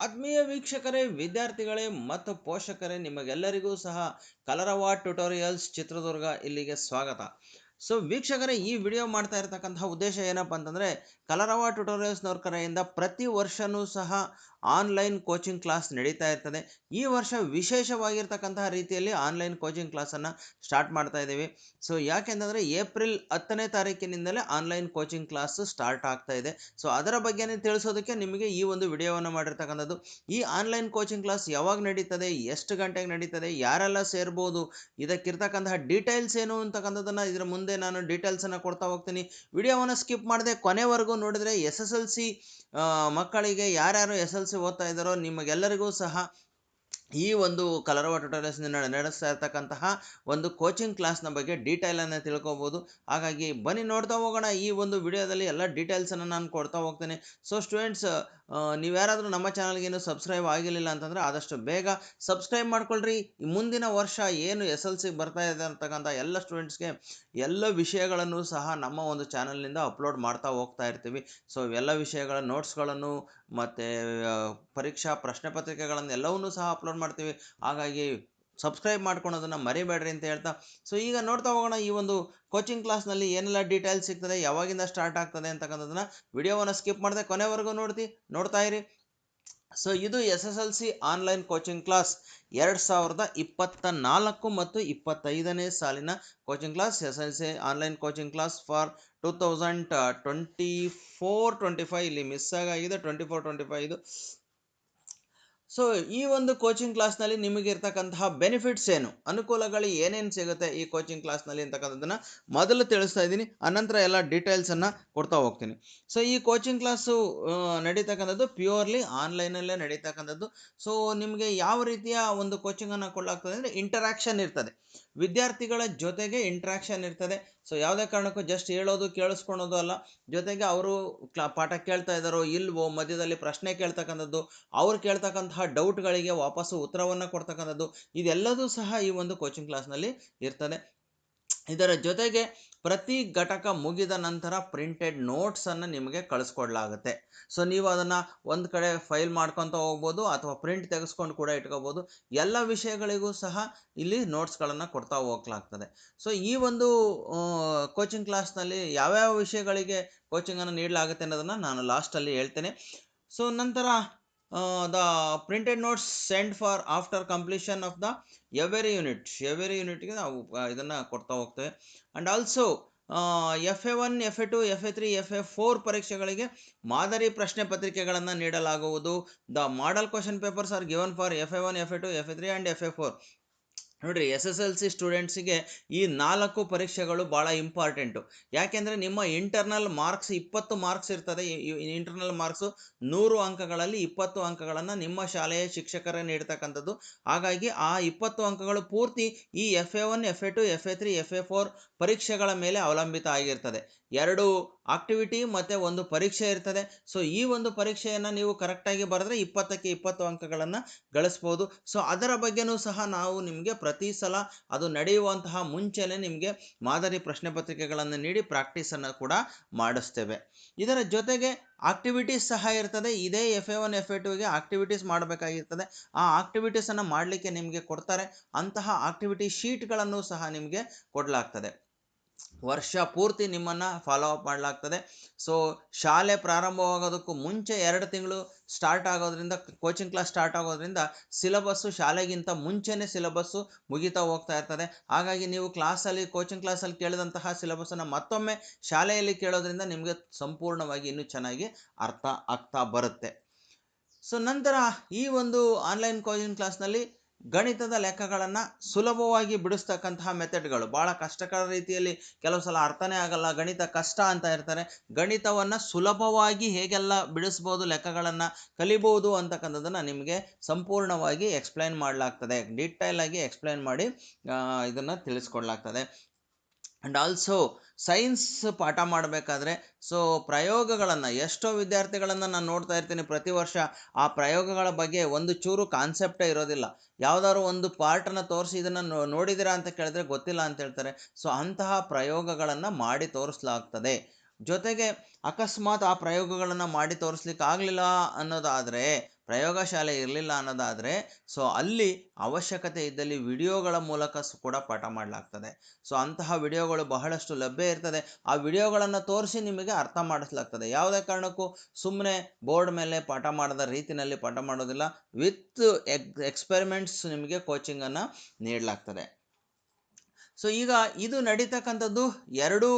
ಆತ್ಮೀಯ ವೀಕ್ಷಕರೇ, ವಿದ್ಯಾರ್ಥಿಗಳೇ, ಮತ್ತು ಪೋಷಕರೇ, ನಿಮಗೆಲ್ಲರಿಗೂ ಸಹ ಕಲರವ ಟ್ಯುಟೋರಿಯಲ್ಸ್ ಚಿತ್ರದುರ್ಗ ಇಲ್ಲಿಗೆ ಸ್ವಾಗತ. ಸೊ ವೀಕ್ಷಕರೇ, ಈ ವಿಡಿಯೋ ಮಾಡ್ತಾ ಇರತಕ್ಕಂತಹ ಉದ್ದೇಶ ಏನಪ್ಪ ಅಂತಂದರೆ ಕಲರವ ಟ್ಯುಟೋರಿಯಲ್ಸ್ ಕಡೆಯಿಂದ ಪ್ರತಿ ವರ್ಷವೂ ಸಹ ಆನ್ಲೈನ್ ಕೋಚಿಂಗ್ ಕ್ಲಾಸ್ ನಡೀತಾ ಇರ್ತದೆ. ಈ ವರ್ಷ ವಿಶೇಷವಾಗಿರ್ತಕ್ಕಂತಹ ರೀತಿಯಲ್ಲಿ ಆನ್ಲೈನ್ ಕೋಚಿಂಗ್ ಕ್ಲಾಸನ್ನು ಸ್ಟಾರ್ಟ್ ಮಾಡ್ತಾ ಇದ್ದೀವಿ. ಸೊ, ಯಾಕೆಂತಂದರೆ ಏಪ್ರಿಲ್ ಹತ್ತನೇ ತಾರೀಕಿನಿಂದಲೇ ಆನ್ಲೈನ್ ಕೋಚಿಂಗ್ ಕ್ಲಾಸ್ ಸ್ಟಾರ್ಟ್ ಆಗ್ತಾ ಇದೆ. ಸೊ, ಅದರ ಬಗ್ಗೆನೇ ತಿಳಿಸೋದಕ್ಕೆ ನಿಮಗೆ ಈ ಒಂದು ವಿಡಿಯೋವನ್ನು ಮಾಡಿರ್ತಕ್ಕಂಥದ್ದು. ಈ ಆನ್ಲೈನ್ ಕೋಚಿಂಗ್ ಕ್ಲಾಸ್ ಯಾವಾಗ ನಡೀತದೆ, ಎಷ್ಟು ಗಂಟೆಗೆ ನಡೀತದೆ, ಯಾರೆಲ್ಲ ಸೇರ್ಬೋದು, ಇದಕ್ಕಿರ್ತಕ್ಕಂತಹ ಡೀಟೇಲ್ಸ್ ಏನು ಅಂತಕ್ಕಂಥದ್ದನ್ನು ಇದರ ಮುಂದೆ ನಾನು ಡೀಟೇಲ್ಸನ್ನು ಕೊಡ್ತಾ ಹೋಗ್ತೀನಿ. ವಿಡಿಯೋವನ್ನು ಸ್ಕಿಪ್ ಮಾಡದೆ ಕೊನೆವರೆಗೂ ನೋಡಿದರೆ ಎಸ್ ಎಸ್ ಎಲ್ ಸಿ ಮಕ್ಕಳಿಗೆ ಯಾರ್ಯಾರು ಎಸ್ ಎಲ್ ಸಿ ಓದ್ತಾ ಇದ್ದಾರೋ ನಿಮಗೆಲ್ಲರಿಗೂ ಸಹ ಈ ಒಂದು ಕಲರವ ಟ್ಯುಟೋರಿಯಲ್ಸ್ನಿಂದ ನಡೆಸ್ತಾ ಇರ್ತಕ್ಕಂತಹ ಒಂದು ಕೋಚಿಂಗ್ ಕ್ಲಾಸ್ನ ಬಗ್ಗೆ ಡೀಟೇಲನ್ನು ತಿಳ್ಕೊಬೋದು. ಹಾಗಾಗಿ ಬನ್ನಿ ನೋಡ್ತಾ ಹೋಗೋಣ ಈ ಒಂದು ವಿಡಿಯೋದಲ್ಲಿ ಎಲ್ಲ ಡೀಟೇಲ್ಸನ್ನು ನಾನು ಕೊಡ್ತಾ ಹೋಗ್ತೇನೆ. ಸೊ ಸ್ಟೂಡೆಂಟ್ಸ್ ನೀವು ಯಾರಾದರೂ ನಮ್ಮ ಚಾನಲ್ಗೆ ಇನ್ನೂ ಸಬ್ಸ್ಕ್ರೈಬ್ ಆಗಿರಲಿಲ್ಲ ಅಂತಂದರೆ ಆದಷ್ಟು ಬೇಗ ಸಬ್ಸ್ಕ್ರೈಬ್ ಮಾಡ್ಕೊಳ್ರಿ. ಮುಂದಿನ ವರ್ಷ ಏನು ಎಸ್ ಎಲ್ ಸಿಗೆ ಬರ್ತಾ ಇದೆ ಅಂತಕ್ಕಂಥ ಎಲ್ಲ ಸ್ಟೂಡೆಂಟ್ಸ್ಗೆ ಎಲ್ಲ ವಿಷಯಗಳನ್ನು ಸಹ ನಮ್ಮ ಒಂದು ಚಾನಲ್ನಿಂದ ಅಪ್ಲೋಡ್ ಮಾಡ್ತಾ ಹೋಗ್ತಾ ಇರ್ತೀವಿ. ಸೊ ಎಲ್ಲ ವಿಷಯಗಳ ನೋಟ್ಸ್ಗಳನ್ನು ಮತ್ತು ಪರೀಕ್ಷಾ ಪ್ರಶ್ನೆ ಪತ್ರಿಕೆಗಳನ್ನು ಎಲ್ಲವನ್ನೂ ಸಹ ಅಪ್ಲೋಡ್ ಮಾಡ್ತೀವಿ. ಹಾಗಾಗಿ ಸಬ್ಸ್ಕ್ರೈಬ್ ಮಾಡ್ಕೊಳೋದನ್ನು ಮರಿಬೇಡ್ರಿ ಅಂತ ಹೇಳ್ತಾ ಸೊ ಈಗ ನೋಡ್ತಾ ಹೋಗೋಣ ಈ ಒಂದು ಕೋಚಿಂಗ್ ಕ್ಲಾಸ್ನಲ್ಲಿ ಏನೆಲ್ಲ ಡೀಟೇಲ್ಸ್ ಸಿಗ್ತದೆ, ಯಾವಾಗಿಂದ ಸ್ಟಾರ್ಟ್ ಆಗ್ತದೆ ಅಂತಕ್ಕಂಥದ್ದನ್ನು ವಿಡಿಯೋವನ್ನು ಸ್ಕಿಪ್ ಮಾಡದೆ ಕೊನೆವರೆಗೂ ನೋಡ್ತಿ, ನೋಡ್ತಾ ಇರಿ. ಸೊ ಇದು S S L C online coaching class ಎರಡು ಸಾವಿರದ ಇಪ್ಪತ್ತ ನಾಲ್ಕು ಮತ್ತು ಇಪ್ಪತ್ತೈದನೇ ಸಾಲಿನ coaching class S L C online coaching class for two thousand twenty four twenty five ಇಲ್ಲಿ ಮಿಸ್ ಆಗಿದೆ ಟ್ವೆಂಟಿ ಫೋರ್ ಟ್ವೆಂಟಿ ಇದು ಸೊ ಈ ಒಂದು ಕೋಚಿಂಗ್ ಕ್ಲಾಸ್ನಲ್ಲಿ ನಿಮಗೆ ಇರ್ತಕ್ಕಂತಹ ಬೆನಿಫಿಟ್ಸ್ ಏನು? ಅನುಕೂಲಗಳು ಏನೇನು ಸಿಗುತ್ತೆ ಈ ಕೋಚಿಂಗ್ ಕ್ಲಾಸ್ನಲ್ಲಿ ಅಂತಕ್ಕಂಥದ್ದನ್ನು ಮೊದಲು ತಿಳಿಸ್ತಾ ಇದ್ದೀನಿ. ಅನಂತರ ಎಲ್ಲ ಡೀಟೇಲ್ಸನ್ನು ಕೊಡ್ತಾ ಹೋಗ್ತೀನಿ. ಸೊ ಈ ಕೋಚಿಂಗ್ ಕ್ಲಾಸು ನಡೀತಕ್ಕಂಥದ್ದು ಪ್ಯೂರ್ಲಿ ಆನ್ಲೈನಲ್ಲೇ ನಡೀತಕ್ಕಂಥದ್ದು. ಸೊ ನಿಮಗೆ ಯಾವ ರೀತಿಯ ಒಂದು ಕೋಚಿಂಗನ್ನು ಕೊಡಲಾಗ್ತದೆ ಅಂದರೆ ಇಂಟರಾಕ್ಷನ್ ಇರ್ತದೆ. ವಿದ್ಯಾರ್ಥಿಗಳ ಜೊತೆಗೆ ಇಂಟ್ರಾಕ್ಷನ್ ಇರ್ತದೆ. ಸೊ ಯಾವುದೇ ಕಾರಣಕ್ಕೂ ಜಸ್ಟ್ ಹೇಳೋದು, ಕೇಳಿಸ್ಕೊಳೋದು ಅಲ್ಲ. ಜೊತೆಗೆ ಅವರು ಪಾಠ ಕೇಳ್ತಾ ಇದ್ದಾರೋ ಇಲ್ವೋ, ಮಧ್ಯದಲ್ಲಿ ಪ್ರಶ್ನೆ ಕೇಳ್ತಕ್ಕಂಥದ್ದು, ಅವ್ರು ಕೇಳ್ತಕ್ಕಂತಹ ಡೌಟ್ಗಳಿಗೆ ವಾಪಸ್ಸು ಉತ್ತರವನ್ನು ಕೊಡ್ತಕ್ಕಂಥದ್ದು, ಇದೆಲ್ಲದೂ ಸಹ ಈ ಒಂದು ಕೋಚಿಂಗ್ ಕ್ಲಾಸ್ನಲ್ಲಿ ಇರ್ತದೆ. ಇದರ ಜೊತೆಗೆ ಪ್ರತಿ ಘಟಕ ಮುಗಿದ ನಂತರ ಪ್ರಿಂಟೆಡ್ ನೋಟ್ಸನ್ನು ನಿಮಗೆ ಕಳಿಸ್ಕೊಡ್ಲಾಗುತ್ತೆ. ಸೊ ನೀವು ಅದನ್ನು ಒಂದು ಕಡೆ ಫೈಲ್ ಮಾಡ್ಕೊತ ಹೋಗ್ಬೋದು ಅಥವಾ ಪ್ರಿಂಟ್ ತೆಗೆಸ್ಕೊಂಡು ಕೂಡ ಇಟ್ಕೋಬೋದು. ಎಲ್ಲ ವಿಷಯಗಳಿಗೂ ಸಹ ಇಲ್ಲಿ ನೋಟ್ಸ್ಗಳನ್ನು ಕೊಡ್ತಾ ಹೋಗ್ಲಾಗ್ತದೆ. ಸೊ ಈ ಒಂದು ಕೋಚಿಂಗ್ ಕ್ಲಾಸ್ನಲ್ಲಿ ಯಾವ್ಯಾವ ವಿಷಯಗಳಿಗೆ ಕೋಚಿಂಗನ್ನು ನೀಡಲಾಗುತ್ತೆ ಅನ್ನೋದನ್ನು ನಾನು ಲಾಸ್ಟಲ್ಲಿ ಹೇಳ್ತೇನೆ. ಸೊ ನಂತರ the printed notes send for after completion of the unit. Unit unit ಯೂನಿಟ್ಗೆ ನಾವು ಇದನ್ನು ಕೊಡ್ತಾ ಹೋಗ್ತೇವೆ. And also F A one F A two F A three F A four ಪರೀಕ್ಷೆಗಳಿಗೆ ಮಾದರಿ ಪ್ರಶ್ನೆ ಪತ್ರಿಕೆಗಳನ್ನು ನೀಡಲಾಗುವುದು. The model question papers are given for F A one F A two F A three and F A four ನೋಡಿರಿ S S L C ಸ್ಟೂಡೆಂಟ್ಸಿಗೆ ಈ ನಾಲ್ಕು ಪರೀಕ್ಷೆಗಳು ಭಾಳ ಇಂಪಾರ್ಟೆಂಟು ಯಾಕೆಂದರೆ ನಿಮ್ಮ ಇಂಟರ್ನಲ್ ಮಾರ್ಕ್ಸ್ ಇಪ್ಪತ್ತು ಮಾರ್ಕ್ಸ್ ಇರ್ತದೆ ಇಂಟರ್ನಲ್ ಮಾರ್ಕ್ಸು ನೂರು ಅಂಕಗಳಲ್ಲಿ ಇಪ್ಪತ್ತು ಅಂಕಗಳನ್ನು ನಿಮ್ಮ ಶಾಲೆಯ ಶಿಕ್ಷಕರೇ ನೀಡ್ತಕ್ಕಂಥದ್ದು. ಹಾಗಾಗಿ ಆ ಇಪ್ಪತ್ತು ಅಂಕಗಳು ಪೂರ್ತಿ ಈ F A one F A two F A three F A four ಪರೀಕ್ಷೆಗಳ ಮೇಲೆ ಅವಲಂಬಿತ ಆಗಿರ್ತದೆ. ಎರಡು ಆಕ್ಟಿವಿಟಿ ಮತ್ತು ಒಂದು ಪರೀಕ್ಷೆ ಇರ್ತದೆ. ಸೊ ಈ ಒಂದು ಪರೀಕ್ಷೆಯನ್ನು ನೀವು ಕರೆಕ್ಟಾಗಿ ಬರೆದ್ರೆ ಇಪ್ಪತ್ತಕ್ಕೆ ಇಪ್ಪತ್ತು ಅಂಕಗಳನ್ನು ಗಳಿಸ್ಬೋದು. ಸೊ ಅದರ ಬಗ್ಗೆನೂ ಸಹ ನಾವು ನಿಮಗೆ ಪ್ರತಿ ಸಲ ಅದು ನಡೆಯುವಂತಹ ಮುಂಚೆನೇ ನಿಮಗೆ ಮಾದರಿ ಪ್ರಶ್ನೆ ಪತ್ರಿಕೆಗಳನ್ನು ನೀಡಿ ಪ್ರಾಕ್ಟೀಸನ್ನು ಕೂಡ ಮಾಡಿಸ್ತೇವೆ. ಇದರ ಜೊತೆಗೆ ಆಕ್ಟಿವಿಟೀಸ್ ಸಹ ಇರ್ತದೆ. ಇದೇ F A one F A ಟುಗೆ activities ಮಾಡಬೇಕಾಗಿರ್ತದೆ. ಆ ಆಕ್ಟಿವಿಟೀಸನ್ನು ಮಾಡಲಿಕ್ಕೆ ನಿಮಗೆ ಕೊಡ್ತಾರೆ. ಅಂತಹ ಆಕ್ಟಿವಿಟಿ ಶೀಟ್ಗಳನ್ನು ಸಹ ನಿಮಗೆ ಕೊಡಲಾಗ್ತದೆ. ವರ್ಷ ಪೂರ್ತಿ ನಿಮ್ಮನ್ನು ಫಾಲೋ ಅಪ್ ಮಾಡಲಾಗ್ತದೆ. ಸೊ ಶಾಲೆ ಪ್ರಾರಂಭವಾಗೋದಕ್ಕೂ ಮುಂಚೆ ಎರಡು ತಿಂಗಳು ಸ್ಟಾರ್ಟ್ ಆಗೋದ್ರಿಂದ ಕೋಚಿಂಗ್ ಕ್ಲಾಸ್ ಸ್ಟಾರ್ಟ್ ಆಗೋದ್ರಿಂದ ಸಿಲಬಸ್ಸು ಶಾಲೆಗಿಂತ ಮುಂಚೆನೇ ಸಿಲಬಸ್ಸು ಮುಗಿತಾ ಹೋಗ್ತಾ ಇರ್ತದೆ. ಹಾಗಾಗಿ ನೀವು ಕ್ಲಾಸಲ್ಲಿ ಕೋಚಿಂಗ್ ಕ್ಲಾಸಲ್ಲಿ ಕೇಳಿದಂತಹ ಸಿಲಬಸ್ಸನ್ನು ಮತ್ತೊಮ್ಮೆ ಶಾಲೆಯಲ್ಲಿ ಕೇಳೋದ್ರಿಂದ ನಿಮಗೆ ಸಂಪೂರ್ಣವಾಗಿ ಇನ್ನೂ ಚೆನ್ನಾಗಿ ಅರ್ಥ ಆಗ್ತಾ ಬರುತ್ತೆ. ಸೊ ನಂತರ ಈ ಒಂದು ಆನ್ಲೈನ್ ಕೋಚಿಂಗ್ ಕ್ಲಾಸ್ನಲ್ಲಿ ಗಣಿತದ ಲೆಕ್ಕಗಳನ್ನು ಸುಲಭವಾಗಿ ಬಿಡಿಸ್ತಕ್ಕಂತಹ ಮೆಥಡ್ಗಳು. ಭಾಳ ಕಷ್ಟಕರ ರೀತಿಯಲ್ಲಿ ಕೆಲವು ಸಲ ಅರ್ಥನೇ ಆಗಲ್ಲ. ಗಣಿತ ಕಷ್ಟ ಅಂತ ಇರ್ತಾರೆ. ಗಣಿತವನ್ನು ಸುಲಭವಾಗಿ ಹೇಗೆಲ್ಲ ಬಿಡಿಸ್ಬೋದು, ಲೆಕ್ಕಗಳನ್ನು ಕಲಿಬೋದು ಅಂತಕ್ಕಂಥದ್ದನ್ನು ನಿಮಗೆ ಸಂಪೂರ್ಣವಾಗಿ ಎಕ್ಸ್ಪ್ಲೈನ್ ಮಾಡಲಾಗ್ತದೆ. ಡೀಟೈಲಾಗಿ ಎಕ್ಸ್ಪ್ಲೈನ್ ಮಾಡಿ ಇದನ್ನು ತಿಳಿಸ್ಕೊಡ್ಲಾಗ್ತದೆ. ಆ್ಯಂಡ್ ಆಲ್ಸೋ ಸೈನ್ಸ್ ಪಾಠ ಮಾಡಬೇಕಾದ್ರೆ ಸೊ ಪ್ರಯೋಗಗಳನ್ನು, ಎಷ್ಟೋ ವಿದ್ಯಾರ್ಥಿಗಳನ್ನು ನಾನು ನೋಡ್ತಾ ಇರ್ತೀನಿ ಪ್ರತಿ ವರ್ಷ, ಆ ಪ್ರಯೋಗಗಳ ಬಗ್ಗೆ ಒಂದು ಚೂರು ಕಾನ್ಸೆಪ್ಟೇ ಇರೋದಿಲ್ಲ. ಯಾವುದಾದ್ರು ಒಂದು ಪಾರ್ಟನ್ನು ತೋರಿಸಿ ಇದನ್ನು ನೋಡಿದಿರಾ ಅಂತ ಕೇಳಿದ್ರೆ ಗೊತ್ತಿಲ್ಲ ಅಂತ ಹೇಳ್ತಾರೆ. ಸೊ ಅಂತಹ ಪ್ರಯೋಗಗಳನ್ನು ಮಾಡಿ ತೋರಿಸಲಾಗ್ತದೆ. ಜೊತೆಗೆ ಅಕಸ್ಮಾತ್ ಆ ಪ್ರಯೋಗಗಳನ್ನು ಮಾಡಿ ತೋರಿಸ್ಲಿಕ್ಕೆ ಆಗಲಿಲ್ಲ ಅನ್ನೋದಾದರೆ ಪ್ರಯೋಗಶಾಲೆ ಇರಲಿಲ್ಲ ಅನ್ನೋದಾದರೆ ಸೊ ಅಲ್ಲಿ ಅವಶ್ಯಕತೆ ಇದ್ದಲ್ಲಿ ವಿಡಿಯೋಗಳ ಮೂಲಕ ಕೂಡ ಪಾಠ ಮಾಡಲಾಗ್ತದೆ. ಸೊ ಅಂತಹ ವಿಡಿಯೋಗಳು ಬಹಳಷ್ಟು ಲಭ್ಯ ಇರ್ತದೆ. ಆ ವಿಡಿಯೋಗಳನ್ನು ತೋರಿಸಿ ನಿಮಗೆ ಅರ್ಥ ಮಾಡಿಸ್ಲಾಗ್ತದೆ. ಯಾವುದೇ ಕಾರಣಕ್ಕೂ ಸುಮ್ಮನೆ ಬೋರ್ಡ್ ಮೇಲೆ ಪಾಠ ಮಾಡದ ರೀತಿಯಲ್ಲಿ ಪಾಠ ಮಾಡೋದಿಲ್ಲ. ವಿತ್ ಎಕ್ ಎಕ್ಸ್ಪೆರಿಮೆಂಟ್ಸ್ ನಿಮಗೆ ಕೋಚಿಂಗನ್ನು ನೀಡಲಾಗ್ತದೆ. ಸೊ ಈಗ ಇದು ನಡೀತಕ್ಕಂಥದ್ದು ಎರಡು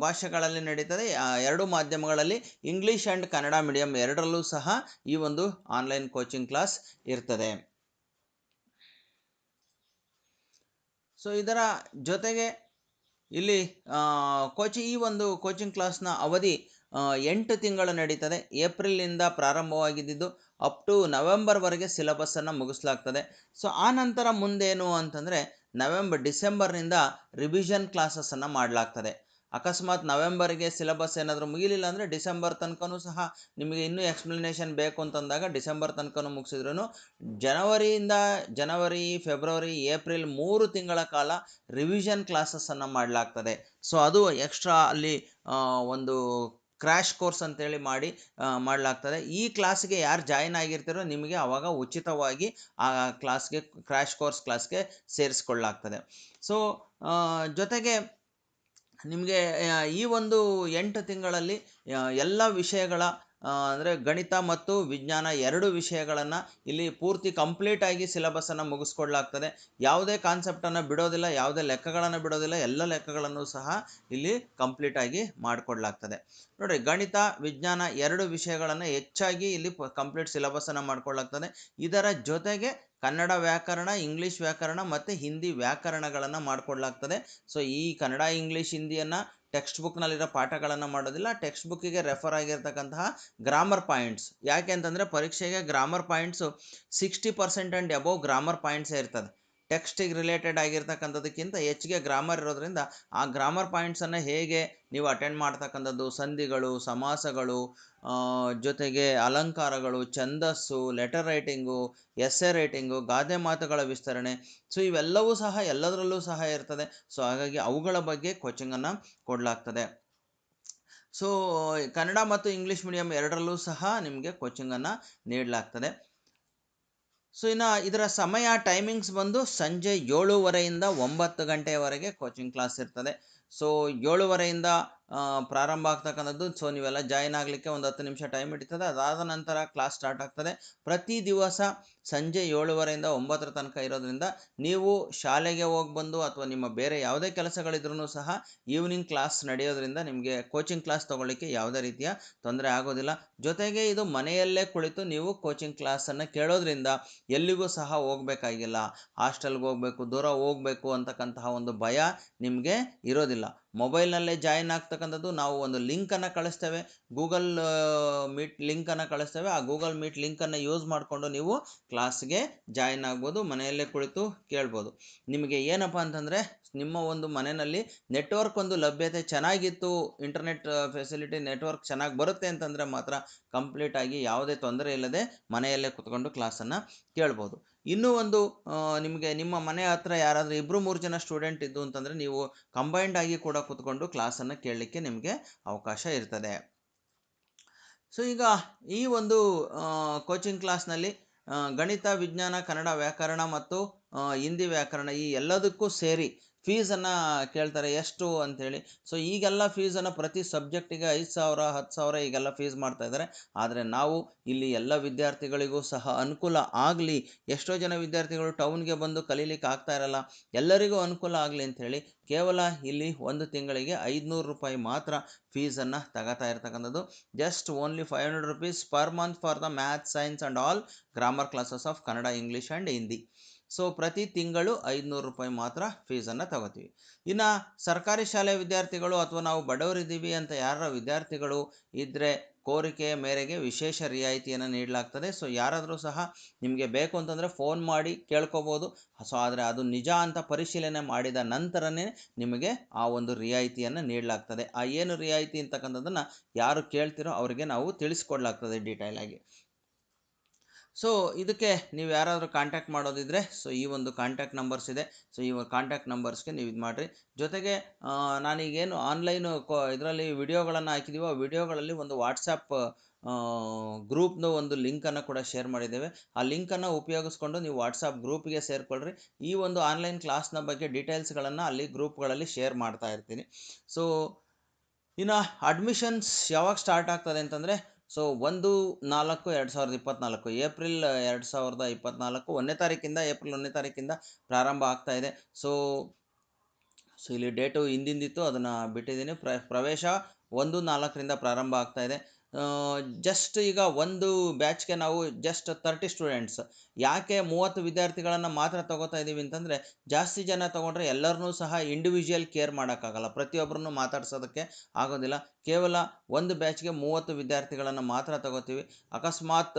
ಭಾಷೆಗಳಲ್ಲಿ ನಡೀತದೆ. ಎರಡು ಮಾಧ್ಯಮಗಳಲ್ಲಿ ಇಂಗ್ಲೀಷ್ ಆ್ಯಂಡ್ ಕನ್ನಡ ಮೀಡಿಯಂ ಎರಡರಲ್ಲೂ ಸಹ ಈ ಒಂದು ಆನ್ಲೈನ್ ಕೋಚಿಂಗ್ ಕ್ಲಾಸ್ ಇರ್ತದೆ. ಸೊ ಇದರ ಜೊತೆಗೆ ಇಲ್ಲಿ ಕೋಚಿ ಈ ಒಂದು ಕೋಚಿಂಗ್ ಕ್ಲಾಸ್ನ ಅವಧಿ ಎಂಟು ತಿಂಗಳು ನಡೀತದೆ. ಏಪ್ರಿಲಿಂದ ಪ್ರಾರಂಭವಾಗಿದ್ದು ಅಪ್ ಟು ನವೆಂಬರ್ವರೆಗೆ ಸಿಲೆಬಸ್ಸನ್ನು ಮುಗಿಸ್ಲಾಗ್ತದೆ. ಸೊ ಆ ನಂತರ ಮುಂದೇನು ಅಂತಂದರೆ ನವೆಂಬರ್ ಡಿಸೆಂಬರ್ನಿಂದ ರಿವಿಷನ್ ಕ್ಲಾಸಸನ್ನು ಮಾಡಲಾಗ್ತದೆ. ಅಕಸ್ಮಾತ್ ನವೆಂಬರ್ಗೆ ಸಿಲೆಬಸ್ ಏನಾದರೂ ಮುಗಿಲಿಲ್ಲ ಅಂದರೆ ಡಿಸೆಂಬರ್ ತನಕನೂ ಸಹ ನಿಮಗೆ ಇನ್ನೂ ಎಕ್ಸ್ಪ್ಲನೇಷನ್ ಬೇಕು ಅಂತಂದಾಗ ಡಿಸೆಂಬರ್ ತನಕನೂ ಮುಗಿಸಿದ್ರು ಜನವರಿಯಿಂದ ಜನವರಿ ಫೆಬ್ರವರಿ ಏಪ್ರಿಲ್ ಮೂರು ತಿಂಗಳ ಕಾಲ ರಿವಿಷನ್ ಕ್ಲಾಸಸ್ಸನ್ನು ಮಾಡಲಾಗ್ತದೆ. ಸೊ ಅದು ಎಕ್ಸ್ಟ್ರಾ ಅಲ್ಲಿ ಒಂದು ಕ್ರ್ಯಾಶ್ ಕೋರ್ಸ್ ಅಂತೇಳಿ ಮಾಡಿ ಮಾಡಲಾಗ್ತದೆ. ಈ ಕ್ಲಾಸ್ಗೆ ಯಾರು ಜಾಯಿನ್ ಆಗಿರ್ತೀರೋ ನಿಮಗೆ ಆವಾಗ ಉಚಿತವಾಗಿ ಆ ಕ್ಲಾಸ್ಗೆ ಕ್ರ್ಯಾಶ್ ಕೋರ್ಸ್ ಕ್ಲಾಸ್ಗೆ ಸೇರಿಸ್ಕೊಳ್ಳಾಗ್ತದೆ. ಸೊ ಜೊತೆಗೆ ನಿಮಗೆ ಈ ಒಂದು ಎಂಟು ತಿಂಗಳಲ್ಲಿ ಎಲ್ಲ ವಿಷಯಗಳ ಅಂದರೆ ಗಣಿತ ಮತ್ತು ವಿಜ್ಞಾನ ಎರಡು ವಿಷಯಗಳನ್ನು ಇಲ್ಲಿ ಪೂರ್ತಿ ಕಂಪ್ಲೀಟಾಗಿ ಸಿಲೆಬಸ್ಸನ್ನು ಮುಗಿಸ್ಕೊಡ್ಲಾಗ್ತದೆ. ಯಾವುದೇ ಕಾನ್ಸೆಪ್ಟನ್ನು ಬಿಡೋದಿಲ್ಲ, ಯಾವುದೇ ಲೆಕ್ಕಗಳನ್ನು ಬಿಡೋದಿಲ್ಲ, ಎಲ್ಲ ಲೆಕ್ಕಗಳನ್ನು ಸಹ ಇಲ್ಲಿ ಕಂಪ್ಲೀಟಾಗಿ ಮಾಡಿಕೊಡ್ಲಾಗ್ತದೆ. ನೋಡಿರಿ, ಗಣಿತ, ವಿಜ್ಞಾನ ಎರಡು ವಿಷಯಗಳನ್ನು ಹೆಚ್ಚಾಗಿ ಇಲ್ಲಿ ಕಂಪ್ಲೀಟ್ ಸಿಲೆಬಸ್ಸನ್ನು ಮಾಡಿಕೊಳ್ಳಾಗ್ತದೆ ಇದರ ಜೊತೆಗೆ ಕನ್ನಡ ವ್ಯಾಕರಣ ಇಂಗ್ಲೀಷ್ ವ್ಯಾಕರಣ ಮತ್ತು ಹಿಂದಿ ವ್ಯಾಕರಣಗಳನ್ನು ಮಾಡಿಕೊಡ್ಲಾಗ್ತದೆ. ಸೊ ಈ ಕನ್ನಡ ಇಂಗ್ಲೀಷ್ ಹಿಂದಿಯನ್ನು ಟೆಕ್ಸ್ಟ್ ಬುಕ್ನಲ್ಲಿರೋ ಪಾಠಗಳನ್ನು ಮಾಡೋದಿಲ್ಲ. ಟೆಕ್ಸ್ಟ್ ಬುಕ್ಕಿಗೆ ರೆಫರ್ ಆಗಿರ್ತಕ್ಕಂತಹ ಗ್ರಾಮರ್ ಪಾಯಿಂಟ್ಸ್ ಯಾಕೆ ಅಂತಂದರೆ ಪರೀಕ್ಷೆಗೆ grammar points sixty percent and above grammar ಪಾಯಿಂಟ್ಸೇ ಇರ್ತದೆ. ಟೆಕ್ಸ್ಟಿಗೆ ರಿಲೇಟೆಡ್ ಆಗಿರ್ತಕ್ಕಂಥದ್ದಕ್ಕಿಂತ ಹೆಚ್ಚಿಗೆ ಗ್ರಾಮರ್ ಇರೋದ್ರಿಂದ ಆ ಗ್ರಾಮರ್ ಪಾಯಿಂಟ್ಸನ್ನು ಹೇಗೆ ನೀವು ಅಟೆಂಡ್ ಮಾಡ್ತಕ್ಕಂಥದ್ದು? ಸಂಧಿಗಳು, ಸಮಾಸಗಳು ಜೊತೆಗೆ ಅಲಂಕಾರಗಳು, ಛಂದಸ್ಸು ಲೆಟರ್ ರೈಟಿಂಗು ಎಸ್ಸೆ ರೈಟಿಂಗು ಗಾದೆ ಮಾತುಗಳ ವಿಸ್ತರಣೆ. ಸೊ ಇವೆಲ್ಲವೂ ಸಹ ಎಲ್ಲದರಲ್ಲೂ ಸಹ ಇರ್ತದೆ. ಸೊ ಹಾಗಾಗಿ ಅವುಗಳ ಬಗ್ಗೆ ಕೋಚಿಂಗನ್ನು ಕೊಡಲಾಗ್ತದೆ. ಸೊ ಕನ್ನಡ ಮತ್ತು ಇಂಗ್ಲೀಷ್ ಮೀಡಿಯಂ ಎರಡರಲ್ಲೂ ಸಹ ನಿಮಗೆ ಕೋಚಿಂಗನ್ನು ನೀಡಲಾಗ್ತದೆ. ಸೊ ಇನ್ನು ಇದರ ಸಮಯ ಟೈಮಿಂಗ್ಸ್ ಬಂದು ಸಂಜೆ ಏಳುವರೆಯಿಂದ ಒಂಬತ್ತು ಗಂಟೆಯವರೆಗೆ ಕೋಚಿಂಗ್ ಕ್ಲಾಸ್ ಇರ್ತದೆ. ಸೊ ಏಳುವರೆಯಿಂದ ಪ್ರಾರಂಭ ಆಗ್ತಕ್ಕಂಥದ್ದು. ಸೊ ನೀವೆಲ್ಲ ಜಾಯಿನ್ ಆಗಲಿಕ್ಕೆ ಒಂದು ಹತ್ತು ನಿಮಿಷ ಟೈಮ್ ಹಿಡಿತದೆ. ಅದಾದ ನಂತರ ಕ್ಲಾಸ್ ಸ್ಟಾರ್ಟ್ ಆಗ್ತದೆ. ಪ್ರತಿ ದಿವಸ ಸಂಜೆ ಏಳುವರೆಯಿಂದ ಒಂಬತ್ತರ ತನಕ ಇರೋದ್ರಿಂದ ನೀವು ಶಾಲೆಗೆ ಹೋಗಿ ಬಂದು ಅಥವಾ ನಿಮ್ಮ ಬೇರೆ ಯಾವುದೇ ಕೆಲಸಗಳಿದ್ರೂ ಸಹ ಈವ್ನಿಂಗ್ ಕ್ಲಾಸ್ ನಡೆಯೋದ್ರಿಂದ ನಿಮಗೆ ಕೋಚಿಂಗ್ ಕ್ಲಾಸ್ ತೊಗೊಳ್ಳಿಕ್ಕೆ ಯಾವುದೇ ರೀತಿಯ ತೊಂದರೆ ಆಗೋದಿಲ್ಲ. ಜೊತೆಗೆ ಇದು ಮನೆಯಲ್ಲೇ ಕುಳಿತು ನೀವು ಕೋಚಿಂಗ್ ಕ್ಲಾಸನ್ನು ಕೇಳೋದ್ರಿಂದ ಎಲ್ಲಿಗೂ ಸಹ ಹೋಗಬೇಕಾಗಿಲ್ಲ. ಹಾಸ್ಟೆಲ್ಗೆ ಹೋಗಬೇಕು, ದೂರ ಹೋಗಬೇಕು ಅಂತಕ್ಕಂತಹ ಒಂದು ಭಯ ನಿಮಗೆ ಇರೋದಿಲ್ಲ. ಮೊಬೈಲ್ನಲ್ಲೇ ಜಾಯಿನ್ ಆಗ್ತಕ್ಕಂಥದ್ದು ನಾವು ಒಂದು ಲಿಂಕನ್ನು ಕಳಿಸ್ತೇವೆ. ಗೂಗಲ್ ಮೀಟ್ ಲಿಂಕನ್ನು ಕಳಿಸ್ತೇವೆ. ಆ ಗೂಗಲ್ ಮೀಟ್ ಲಿಂಕನ್ನು ಯೂಸ್ ಮಾಡಿಕೊಂಡು ನೀವು ಕ್ಲಾಸ್ಗೆ ಜಾಯಿನ್ ಆಗ್ಬೋದು, ಮನೆಯಲ್ಲೇ ಕುಳಿತು ಕೇಳ್ಬೋದು. ನಿಮಗೆ ಏನಪ್ಪ ಅಂತಂದರೆ, ನಿಮ್ಮ ಒಂದು ಮನೆಯಲ್ಲಿ ನೆಟ್ವರ್ಕ್ ಒಂದು ಲಭ್ಯತೆ ಚೆನ್ನಾಗಿತ್ತು, ಇಂಟರ್ನೆಟ್ ಫೆಸಿಲಿಟಿ ನೆಟ್ವರ್ಕ್ ಚೆನ್ನಾಗಿ ಬರುತ್ತೆ ಅಂತಂದರೆ ಮಾತ್ರ ಕಂಪ್ಲೀಟಾಗಿ ಯಾವುದೇ ತೊಂದರೆ ಇಲ್ಲದೆ ಮನೆಯಲ್ಲೇ ಕುತ್ಕೊಂಡು ಕ್ಲಾಸನ್ನು ಕೇಳ್ಬೋದು. ಇನ್ನೂ ಒಂದು ನಿಮಗೆ ನಿಮ್ಮ ಮನೆ ಹತ್ರ ಯಾರಾದರೂ ಇಬ್ಬರು ಮೂರು ಜನ ಸ್ಟೂಡೆಂಟ್ ಇದ್ದು ಅಂತಂದರೆ ನೀವು ಕಂಬೈಂಡ್ ಆಗಿ ಕೂಡ ಕೂತ್ಕೊಂಡು ಕ್ಲಾಸನ್ನು ಕೇಳಲಿಕ್ಕೆ ನಿಮಗೆ ಅವಕಾಶ ಇರ್ತದೆ. ಸೊ ಈಗ ಈ ಒಂದು ಕೋಚಿಂಗ್ ಕ್ಲಾಸ್ನಲ್ಲಿ ಗಣಿತ, ವಿಜ್ಞಾನ, ಕನ್ನಡ ವ್ಯಾಕರಣ ಮತ್ತು ಹಿಂದಿ ವ್ಯಾಕರಣ ಈ ಎಲ್ಲದಕ್ಕೂ ಸೇರಿ ಫೀಸನ್ನು ಕೇಳ್ತಾರೆ, ಎಷ್ಟು ಅಂಥೇಳಿ ಸೊ ಈಗೆಲ್ಲ ಫೀಸನ್ನು ಪ್ರತಿ ಸಬ್ಜೆಕ್ಟಿಗೆ ಐದು ಸಾವಿರ, ಹತ್ತು ಸಾವಿರ ಈಗೆಲ್ಲ ಫೀಸ್ ಮಾಡ್ತಾ ಇದ್ದಾರೆ. ಆದರೆ ನಾವು ಇಲ್ಲಿ ಎಲ್ಲ ವಿದ್ಯಾರ್ಥಿಗಳಿಗೂ ಸಹ ಅನುಕೂಲ ಆಗಲಿ, ಎಷ್ಟೋ ಜನ ವಿದ್ಯಾರ್ಥಿಗಳು ಟೌನ್ಗೆ ಬಂದು ಕಲೀಲಿಕ್ಕೆ ಆಗ್ತಾ ಇರಲ್ಲ, ಎಲ್ಲರಿಗೂ ಅನುಕೂಲ ಆಗಲಿ ಅಂಥೇಳಿ ಕೇವಲ ಇಲ್ಲಿ ಒಂದು ತಿಂಗಳಿಗೆ ಐದುನೂರು ರೂಪಾಯಿ ಮಾತ್ರ ಫೀಸನ್ನು ತಗೋತಾ ಇರ್ತಕ್ಕಂಥದ್ದು. Just only five hundred rupees per month for the maths science and all grammar classes of Kannada English and Hindi so ಪ್ರತಿ ತಿಂಗಳು ಐದುನೂರು ರೂಪಾಯಿ ಮಾತ್ರ ಫೀಸನ್ನು ತಗೋತೀವಿ. ಇನ್ನು ಸರ್ಕಾರಿ ಶಾಲೆ ವಿದ್ಯಾರ್ಥಿಗಳು ಅಥವಾ ನಾವು ಬಡವರಿದ್ದೀವಿ ಅಂತ ಯಾರ ವಿದ್ಯಾರ್ಥಿಗಳು ಇದ್ದರೆ ಕೋರಿಕೆಯ ಮೇರೆಗೆ ವಿಶೇಷ ರಿಯಾಯಿತಿಯನ್ನು ನೀಡಲಾಗ್ತದೆ. ಸೊ ಯಾರಾದರೂ ಸಹ ನಿಮಗೆ ಬೇಕು ಅಂತಂದರೆ ಫೋನ್ ಮಾಡಿ ಕೇಳ್ಕೊಬೋದು. ಸೊ ಆದರೆ ಅದು ನಿಜ ಅಂತ ಪರಿಶೀಲನೆ ಮಾಡಿದ ನಂತರನೇ ನಿಮಗೆ ಆ ಒಂದು ರಿಯಾಯಿತಿಯನ್ನು ನೀಡಲಾಗ್ತದೆ. ಆ ಏನು ರಿಯಾಯಿತಿ ಅಂತಕ್ಕಂಥದ್ದನ್ನು ಯಾರು ಕೇಳ್ತಿರೋ ಅವರಿಗೆ ನಾವು ತಿಳಿಸ್ಕೊಡ್ಲಾಗ್ತದೆ ಡೀಟೇಲ್ ಆಗಿ. ಸೊ ಇದಕ್ಕೆ ನೀವು ಯಾರಾದರೂ ಕಾಂಟ್ಯಾಕ್ಟ್ ಮಾಡೋದಿದ್ರೆ ಸೊ ಈ ಒಂದು ಕಾಂಟ್ಯಾಕ್ಟ್ ನಂಬರ್ಸ್ ಇದೆ. ಸೊ ಈ ಕಾಂಟ್ಯಾಕ್ಟ್ ನಂಬರ್ಸ್ಗೆ ನೀವು ಇದು ಮಾಡಿರಿ. ಜೊತೆಗೆ ನಾನೀಗೇನು ಆನ್ಲೈನು ಕೋ, ಇದರಲ್ಲಿ ವಿಡಿಯೋಗಳನ್ನು ಹಾಕಿದ್ದೀವೋ ಆ ವಿಡಿಯೋಗಳಲ್ಲಿ ಒಂದು ವಾಟ್ಸಪ್ ಗ್ರೂಪ್ನ ಒಂದು ಲಿಂಕನ್ನು ಕೂಡ ಶೇರ್ ಮಾಡಿದ್ದೇವೆ. ಆ ಲಿಂಕನ್ನು ಉಪಯೋಗಿಸ್ಕೊಂಡು ನೀವು ವಾಟ್ಸಪ್ ಗ್ರೂಪ್ಗೆ ಸೇರಿಕೊಳ್ಳ್ರಿ ಈ ಒಂದು ಆನ್ಲೈನ್ ಕ್ಲಾಸ್ನ ಬಗ್ಗೆ ಡೀಟೇಲ್ಸ್ಗಳನ್ನು ಅಲ್ಲಿ ಗ್ರೂಪ್ಗಳಲ್ಲಿ ಶೇರ್ ಮಾಡ್ತಾ ಇರ್ತೀನಿ. ಸೊ ಇನ್ನು ಅಡ್ಮಿಷನ್ಸ್ ಯಾವಾಗ ಸ್ಟಾರ್ಟ್ ಆಗ್ತದೆ ಅಂತಂದರೆ ಸೊ ಒಂದು, ನಾಲ್ಕು, ಎರಡು ಸಾವಿರದ ಇಪ್ಪತ್ತ್ನಾಲ್ಕು ಏಪ್ರಿಲ್, ಎರಡು ಸಾವಿರದ ಇಪ್ಪತ್ತ್ನಾಲ್ಕು ಒಂದನೇ ತಾರೀಕಿಂದ, ಏಪ್ರಿಲ್ ಒಂದನೇ ತಾರೀಕಿಂದ ಪ್ರಾರಂಭ ಆಗ್ತಾ ಇದೆ. ಸೊ ಸೊ ಇಲ್ಲಿ ಡೇಟು ಹಿಂದಿಂದಿತ್ತು. ಅದನ್ನು ಬಿಟ್ಟಿದ್ದೀನಿ. ಪ್ರ, ಪ್ರವೇಶ ಒಂದು, ನಾಲ್ಕರಿಂದ ಪ್ರಾರಂಭ ಆಗ್ತಾ ಇದೆ. ಜಸ್ಟ್ ಈಗ ಒಂದು ಬ್ಯಾಚ್ಗೆ ನಾವು ಜಸ್ಟ್ ತರ್ಟಿ ಸ್ಟೂಡೆಂಟ್ಸ್ ಯಾಕೆ ಮೂವತ್ತು ವಿದ್ಯಾರ್ಥಿಗಳನ್ನು ಮಾತ್ರ ತಗೋತಾ ಇದ್ದೀವಿ ಅಂತಂದರೆ, ಜಾಸ್ತಿ ಜನ ತೊಗೊಂಡ್ರೆ ಎಲ್ಲರನ್ನೂ ಸಹ ಇಂಡಿವಿಜುವಲ್ ಕೇರ್ ಮಾಡೋಕ್ಕಾಗಲ್ಲ. ಪ್ರತಿಯೊಬ್ಬರನ್ನು ಮಾತಾಡ್ಸೋದಕ್ಕೆ ಆಗೋದಿಲ್ಲ. ಕೇವಲ ಒಂದು ಬ್ಯಾಚ್ಗೆ ಮೂವತ್ತು ವಿದ್ಯಾರ್ಥಿಗಳನ್ನು ಮಾತ್ರ ತಗೋತೀವಿ. ಅಕಸ್ಮಾತ್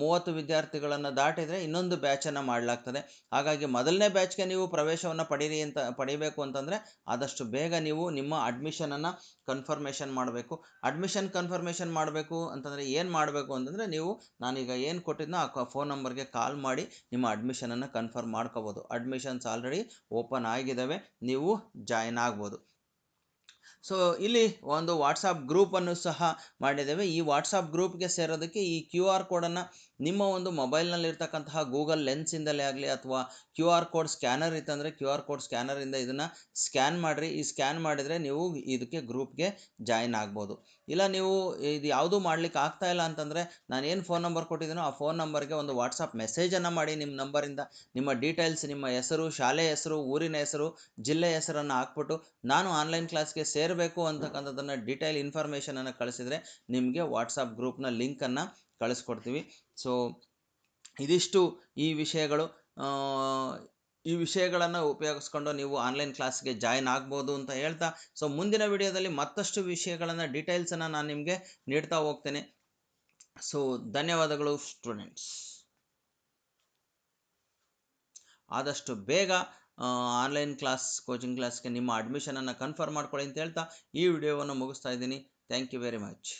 ಮೂವತ್ತು ವಿದ್ಯಾರ್ಥಿಗಳನ್ನು ದಾಟಿದರೆ ಇನ್ನೊಂದು ಬ್ಯಾಚನ್ನು ಮಾಡಲಾಗ್ತದೆ. ಹಾಗಾಗಿ ಮೊದಲನೇ ಬ್ಯಾಚ್ಗೆ ನೀವು ಪ್ರವೇಶವನ್ನು ಪಡೀರಿ ಅಂತ, ಪಡಿಬೇಕು ಅಂತಂದರೆ ಆದಷ್ಟು ಬೇಗ ನೀವು ನಿಮ್ಮ ಅಡ್ಮಿಷನನ್ನು ಕನ್ಫರ್ಮೇಷನ್ ಮಾಡಬೇಕು. ಅಡ್ಮಿಷನ್ ಕನ್ಫರ್ಮೇಷನ್ ಮಾಡಬೇಕು ಅಂತಂದರೆ ಏನು ಮಾಡಬೇಕು ಅಂತಂದರೆ ನೀವು, ನಾನೀಗ ಏನು ಕೊಟ್ಟಿದ್ನೋ ಆ ಫೋನ್ ನಂಬರ್ಗೆ ಕಾಲ್ ಮಾಡಿ ನಿಮ್ಮ ಅಡ್ಮಿಷನನ್ನು ಕನ್ಫರ್ಮ್ ಮಾಡ್ಕೋಬೋದು. ಅಡ್ಮಿಷನ್ಸ್ ಆಲ್ರೆಡಿ ಓಪನ್ ಆಗಿದ್ದಾವೆ ನೀವು ಜಾಯ್ನ್ ಆಗ್ಬೋದು. ಸೊ ಇಲ್ಲಿ ಒಂದು ವಾಟ್ಸಪ್ ಗ್ರೂಪನ್ನು ಸಹ ಮಾಡಿದ್ದೇವೆ. ಈ ವಾಟ್ಸಪ್ ಗ್ರೂಪ್ಗೆ ಸೇರೋದಕ್ಕೆ ಈ ಕ್ಯೂ ಆರ್ ಕೋಡನ್ನು ನಿಮ್ಮ ಒಂದು ಮೊಬೈಲ್ನಲ್ಲಿರ್ತಕ್ಕಂತಹ ಗೂಗಲ್ ಲೆನ್ಸಿಂದಲೇ ಆಗಲಿ ಅಥವಾ ಕ್ಯೂ ಆರ್ ಕೋಡ್ ಸ್ಕ್ಯಾನರ್ ಇತ್ತಂದರೆ ಕ್ಯೂ ಆರ್ ಕೋಡ್ ಸ್ಕ್ಯಾನರಿಂದ ಇದನ್ನು ಸ್ಕ್ಯಾನ್ ಮಾಡಿರಿ. ಈ ಸ್ಕ್ಯಾನ್ ಮಾಡಿದರೆ ನೀವು ಇದಕ್ಕೆ ಗ್ರೂಪ್ಗೆ ಜಾಯಿನ್ ಆಗ್ಬೋದು. ಇಲ್ಲ ನೀವು ಇದು ಯಾವುದೂ ಮಾಡ್ಲಿಕ್ಕೆ ಆಗ್ತಾ ಇಲ್ಲ ಅಂತಂದರೆ ನಾನು ಏನು ಫೋನ್ ನಂಬರ್ ಕೊಟ್ಟಿದ್ದೀನೋ ಆ ಫೋನ್ ನಂಬರ್ಗೆ ಒಂದು ವಾಟ್ಸಪ್ ಮೆಸೇಜನ್ನು ಮಾಡಿ ನಿಮ್ಮ ನಂಬರಿಂದ. ನಿಮ್ಮ ಡೀಟೇಲ್ಸ್, ನಿಮ್ಮ ಹೆಸರು, ಶಾಲೆ ಹೆಸರು, ಊರಿನ ಹೆಸರು, ಜಿಲ್ಲೆ ಹೆಸರನ್ನು ಹಾಕ್ಬಿಟ್ಟು ನಾನು ಆನ್ಲೈನ್ ಕ್ಲಾಸ್ಗೆ ಸೇರಬೇಕು ಅಂತಕ್ಕಂಥದ್ದನ್ನು ಡೀಟೇಲ್ ಇನ್ಫಾರ್ಮೇಷನನ್ನು ಕಳಿಸಿದರೆ ನಿಮಗೆ ವಾಟ್ಸಪ್ ಗ್ರೂಪ್ನ ಲಿಂಕನ್ನು ಕಳಿಸ್ಕೊಡ್ತೀವಿ. ಸೊ ಇದಿಷ್ಟು ಈ ವಿಷಯಗಳು. ಈ ವಿಷಯಗಳನ್ನು ಉಪಯೋಗಿಸ್ಕೊಂಡು ನೀವು ಆನ್ಲೈನ್ ಕ್ಲಾಸ್ಗೆ ಜಾಯ್ನ್ ಆಗ್ಬೋದು ಅಂತ ಹೇಳ್ತಾ ಸೊ ಮುಂದಿನ ವಿಡಿಯೋದಲ್ಲಿ ಮತ್ತಷ್ಟು ವಿಷಯಗಳನ್ನು ಡೀಟೇಲ್ಸನ್ನು ನಾನು ನಿಮಗೆ ನೀಡ್ತಾ ಹೋಗ್ತೇನೆ. ಸೊ ಧನ್ಯವಾದಗಳು ಸ್ಟೂಡೆಂಟ್ಸ್ ಆದಷ್ಟು ಬೇಗ ಆನ್ಲೈನ್ ಕ್ಲಾಸ್ ಕೋಚಿಂಗ್ ಕ್ಲಾಸ್ಗೆ ನಿಮ್ಮ ಅಡ್ಮಿಷನನ್ನು ಕನ್ಫರ್ಮ್ ಮಾಡ್ಕೊಳ್ಳಿ ಅಂತ ಹೇಳ್ತಾ, ಈ ವಿಡಿಯೋವನ್ನು ಮುಗಿಸ್ತಾ ಇದ್ದೀನಿ. Thank you very much